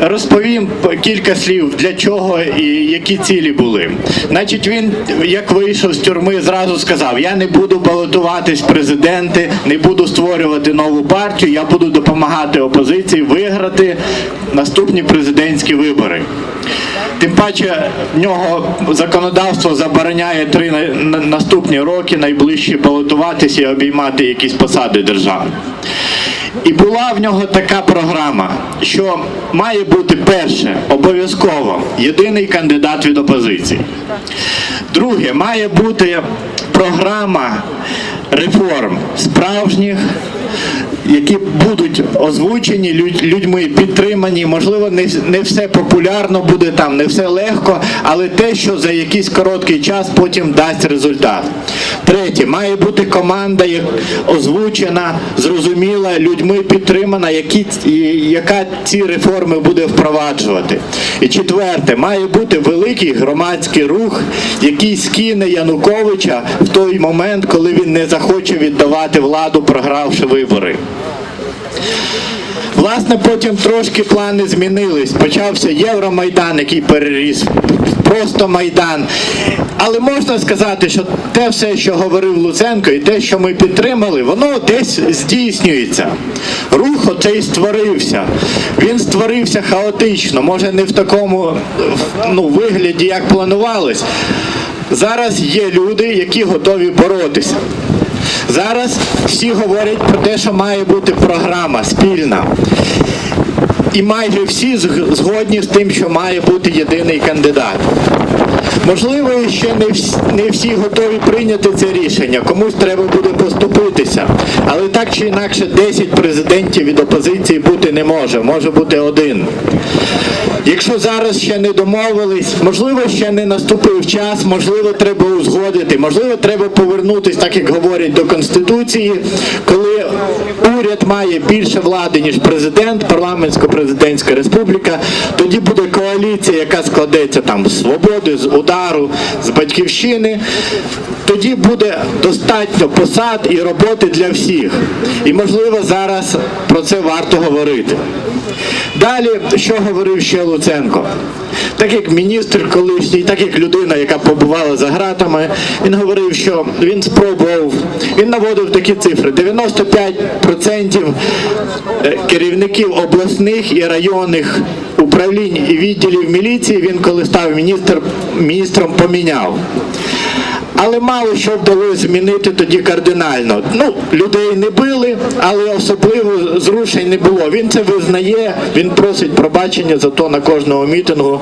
Розповім кілька слів для чого і які цілі були. Значить, він як вийшов з тюрми, зразу сказав: Я не буду балотуватись президенти, не буду створювати нову партію. Я буду допомагати опозиції виграти наступні президентські вибори. Тим паче в нього законодавство забороняє три на- на- наступні роки найближчі балотуватися і обіймати якісь посади державні. І була в нього така програма, що має бути перше, обов'язково єдиний кандидат від опозиції. Друге, має бути програма реформ справжніх, які будуть озвучені людьми, підтримані. Можливо, не, все популярно буде там, не все легко, але те, що за якийсь короткий час потім дасть результат. Третє, має бути команда, озвучена, зрозуміла, людьми підтримана, які, яка ці реформи буде впроваджувати. І четверте, має бути великий громадський рух, який скине Януковича в той момент, коли він не захоче віддавати владу, програвши вибори. Власне, потім трошки плани змінились. Почався Євромайдан, який переріс просто Майдан. Але можна сказати, що те все, що говорив Луценко, і те, що ми підтримали, воно десь здійснюється. Рух оцей створився. Він створився хаотично, може не в такому ну, вигляді, як планувалось. Зараз є люди, які готові боротися. Зараз всі говорять про те, що має бути програма спільна. І майже всі згодні з тим, що має бути єдиний кандидат. Можливо, ще не всі, не всі готові прийняти це рішення, комусь треба буде поступитися. Але так чи інакше 10 президентів від опозиції бути не може, може бути один. Якщо зараз ще не домовились, можливо, ще не наступив час, можливо, треба узгодити, можливо, треба повернутися, так як говорять, до Конституції, коли уряд має більше влади, ніж президент, парламентсько-президентська республіка, тоді буде коаліція, яка складеться там з свободи, з удару, з батьківщини. Тоді буде достатньо посад і роботи для всіх. І можливо зараз про це варто говорити. Далі, що говорив ще Луценко? Так як міністр колишній, так як людина, яка побувала за ґратами, він говорив, що він спробував, він наводив такі цифри: 95% е, керівників обласних і районних управлінь і відділів міліції він, коли став міністр, міністром, поміняв. Але мало що вдалося змінити тоді кардинально. Ну, людей не били, але особливо зрушень не було. Він це визнає, він просить пробачення за то на кожному мітингу,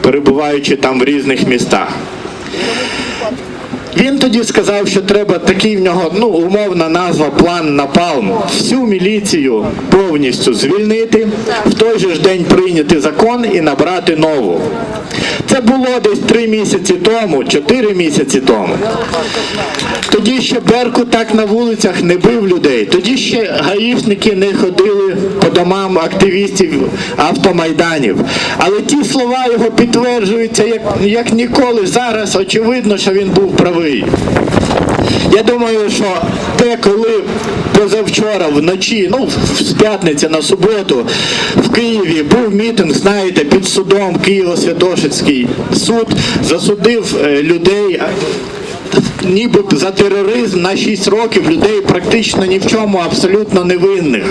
перебуваючи там в різних містах. Він тоді сказав, що треба такий в нього, ну, умовна назва план напалм. Всю міліцію повністю звільнити, в той же ж день прийняти закон і набрати нову. Це було десь три місяці тому, чотири місяці тому. Тоді ще Беркут так на вулицях не бив людей. Тоді ще гаїшники не ходили по домам активістів автомайданів. Але ті слова його підтверджуються як, як ніколи. Зараз очевидно, що він був правий. Я думаю, що те, коли позавчора вночі, ну з п'ятниці на суботу, в Києві був мітинг, знаєте, під судом Києво-Святошинський суд засудив е, людей. Ніби за тероризм на 6 років людей практично ні в чому абсолютно невинних.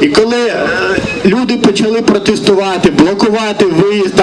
І коли е, люди почали протестувати, блокувати виїзд